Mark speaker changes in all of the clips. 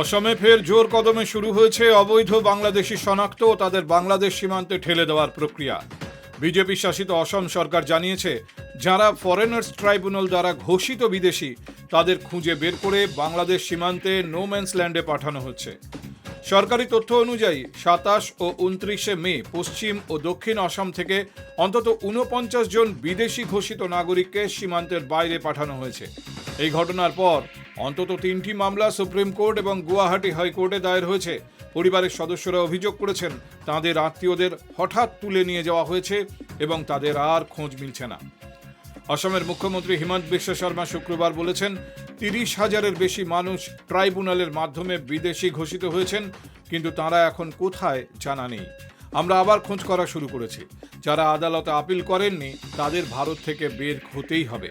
Speaker 1: অসমে ফের জোর কদমে শুরু হয়েছে অবৈধ বাংলাদেশি শনাক্ত ও তাদের বাংলাদেশ সীমান্তে ঠেলে দেওয়ার প্রক্রিয়া। বিজেপি শাসিত অসম সরকার জানিয়েছে, যারা ফরেনার্স ট্রাইব্যুনাল দ্বারা ঘোষিত বিদেশি, তাদের খুঁজে বের করে বাংলাদেশ সীমান্তে নোম্যান্স ল্যান্ডে পাঠানো হচ্ছে। সরকারি তথ্য অনুযায়ী, সাতাশ ও উনত্রিশে মে পশ্চিম ও দক্ষিণ অসম থেকে অন্তত ঊনপঞ্চাশ জন বিদেশি ঘোষিত নাগরিককে সীমান্তের বাইরে পাঠানো হয়েছে। এই ঘটনার পর অন্তত তিনটি মামলা সুপ্রিম কোর্ট এবং গুয়াহাটি হাইকোর্টে দায়ের হয়েছে। পরিবারের সদস্যরা অভিযোগ করেছেন, তাদের আত্মীয়দের হঠাৎ তুলে নিয়ে যাওয়া হয়েছে এবং তাদের আর খোঁজ মিলছে না। অসমের মুখ্যমন্ত্রী হিমন্ত বিশ্ব শর্মা শুক্রবার বলেছেন, তিরিশ হাজারের বেশি মানুষ ট্রাইব্যুনালের মাধ্যমে বিদেশি ঘোষিত হয়েছেন, কিন্তু তারা এখন কোথায় জানা নেই। আমরা আবার খোঁজ করা শুরু করেছি। যারা আদালতে আপিল করেননি, তাদের ভারত থেকে বের হতেই হবে।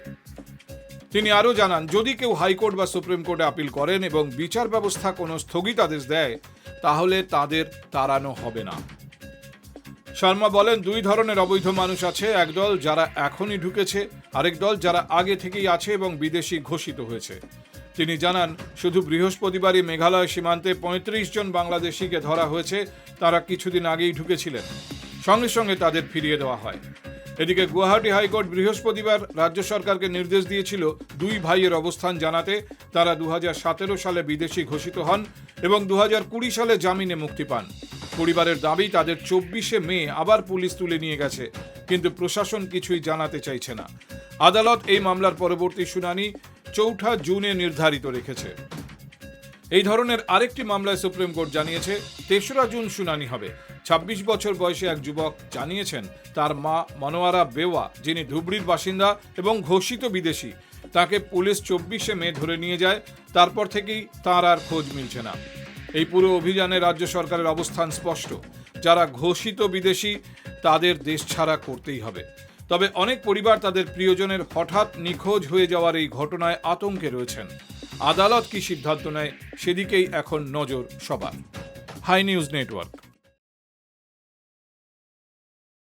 Speaker 1: তিনি আরও জানান, যদি কেউ হাইকোর্ট বা সুপ্রিম কোর্টে আপিল করেন এবং বিচার ব্যবস্থা কোনো স্থগিতাদেশ দেয়, তাহলে তাদের তাড়ানো হবে না। শর্মা বলেন, দুই ধরনের অবৈধ মানুষ আছে একদল যারা এখনই ঢুকেছে, আরেক দল যারা আগে থেকেই আছে এবং বিদেশি ঘোষিত হয়েছে। তিনি জানান, শুধু বৃহস্পতিবারই মেঘালয় সীমান্তে পঁয়ত্রিশ জন বাংলাদেশিকে ধরা হয়েছে, তারা কিছুদিন আগেই ঢুকেছিলেন। সঙ্গে সঙ্গে তাদের ফিরিয়ে দেওয়া হয়। এদিকে গুয়াহাটি হাইকোর্ট বৃহস্পতিবার রাজ্য সরকারকে নির্দেশ দিয়েছিল দুই ভাইয়ের অবস্থান জানাতে। তারা দু সালে বিদেশি ঘোষিত হন এবং দু সালে জামিনে মুক্তি পান। পরিবারের দাবি, তাদের চব্বিশে মে আবার পুলিশ তুলে নিয়ে গেছে, কিন্তু প্রশাসন কিছুই জানাতে চাইছে না। আদালত এই মামলার পরবর্তী শুনানি চৌঠা জুনে নির্ধারিত রেখেছে। এই ধরনের আরেকটি মামলায় সুপ্রিম কোর্ট জানিয়েছে, তেসরা জুন শুনানি হবে। ২৬ বছর বয়সী এক যুবক জানিয়েছেন, তার মা মনোয়ারা বেওয়া, যিনি ধুবড়ির বাসিন্দা এবং ঘোষিত বিদেশি, তাকে পুলিশ চব্বিশে মে ধরে নিয়ে যায়, তারপর থেকেই তার আর খোঁজ মিলছে না। এই পুরো অভিযানে রাজ্য সরকারের অবস্থান স্পষ্ট। যারা ঘোষিত বিদেশি, তাদের দেশ ছাড়া করতেই হবে। তবে অনেক পরিবার তাদের প্রিয়জনের হঠাৎ নিখোঁজ হয়ে যাওয়ার এই ঘটনায় আতঙ্কে রয়েছেন। আদালত কি সিদ্ধান্ত নেয়, সেদিকেই এখন নজর সবার। High news network.